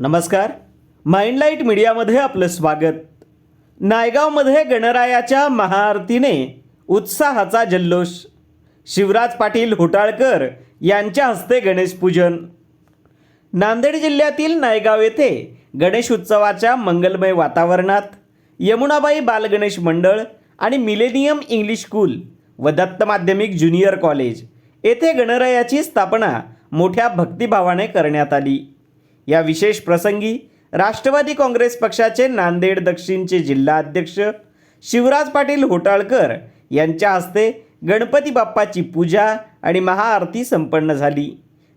नमस्कार. माइंडलाईट मीडियामध्ये आपलं स्वागत. नायगावमध्ये गणरायाच्या महाआरतीने उत्साहाचा जल्लोष. शिवराज पाटील होटाळकर यांच्या हस्ते गणेश पूजन. नांदेड जिल्ह्यातील नायगाव येथे गणेश उत्सवाच्या मंगलमय वातावरणात यमुनाबाई बालगणेश मंडळ आणि मिलेनियम इंग्लिश स्कूल व दत्त माध्यमिक ज्युनियर कॉलेज येथे गणरायाची स्थापना मोठ्या भक्तिभावाने करण्यात आली. या विशेष प्रसंगी राष्ट्रवादी काँग्रेस पक्षाचे नांदेड दक्षिणचे जिल्हा अध्यक्ष शिवराज पाटील होटाळकर यांच्या हस्ते गणपती बाप्पाची पूजा आणि महाआरती संपन्न झाली.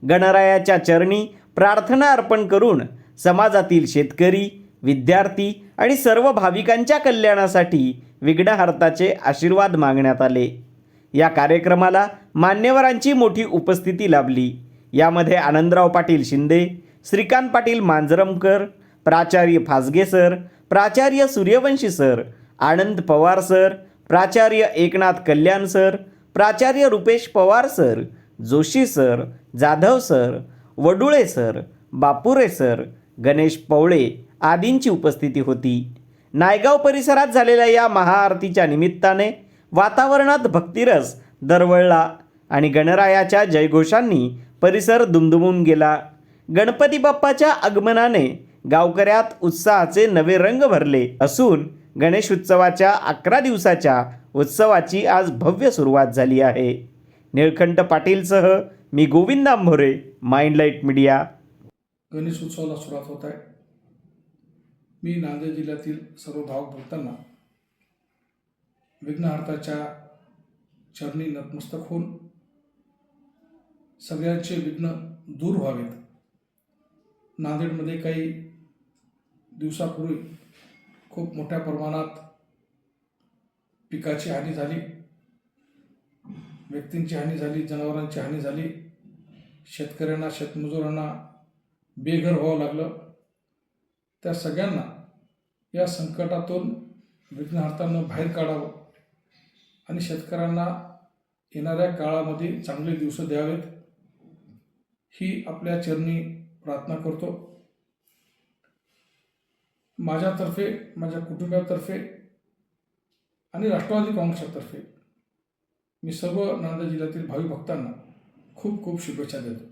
गणरायाच्या चरणी प्रार्थना अर्पण करून समाजातील शेतकरी विद्यार्थी आणि सर्व भाविकांच्या कल्याणासाठी विघ्नहर्ताचे आशीर्वाद मागण्यात आले. या कार्यक्रमाला मान्यवरांची मोठी उपस्थिती लाभली. यामध्ये आनंदराव पाटील शिंदे श्रीकांत पाटील मांजरमकर प्राचार्य फासगे सर प्राचार्य सूर्यवंशी सर आनंद पवार सर प्राचार्य एकनाथ कल्याण सर प्राचार्य Rupesh Pawar sir Joshi sir Jadhav sir Wadule sir Bapure sir Ganesh Pawale आदींची उपस्थिती होती. नायगाव परिसरात झालेल्या या महाआरतीच्या निमित्ताने वातावरणात भक्तिरस दरवळला आणि गणरायाच्या जयघोषांनी परिसर दुमदुमून गेला. गणपती बाप्पाच्या आगमनाने गावकऱ्यात उत्साहाचे नवे रंग भरले असून गणेश उत्सवाच्या अकरा दिवसाच्या उत्सवाची आज भव्य सुरुवात झाली आहे. निळकंठ पाटीलसह मी Govind Ambhore mind light media. Ganesh उत्सवाला सुरुवात होत आहे. मी नांदेड जिल्ह्यातील सर्व भावक भक्तांना विघ्नहर्ताच्या चरणी नतमस्तक होऊन सगळ्यांचे विघ्न दूर व्हावेत. नांदेडमध्ये काही दिवसापूर्वी खूप मोठ्या प्रमाणात पिकाची हानी झाली. व्यक्तींची हानी झाली जनावरांची हानी झाली. शेतकऱ्यांना शेतमजुरांना बेघर व्हावं लागलं. त्या सगळ्यांना या संकटातून विघ्नहर्तानं बाहेर काढावं आणि शेतकऱ्यांना येणाऱ्या काळामध्ये चांगले दिवस द्यावेत. ही आपल्या चरणी प्रार्थना करतो. माझ्यातर्फे माझ्या कुटुंबातर्फे आणि राष्ट्रवादी काँग्रेसतर्फे मी सर्व नांदेड जिल्ह्यातील भावी भक्तांना खूप खूप शुभेच्छा देतो.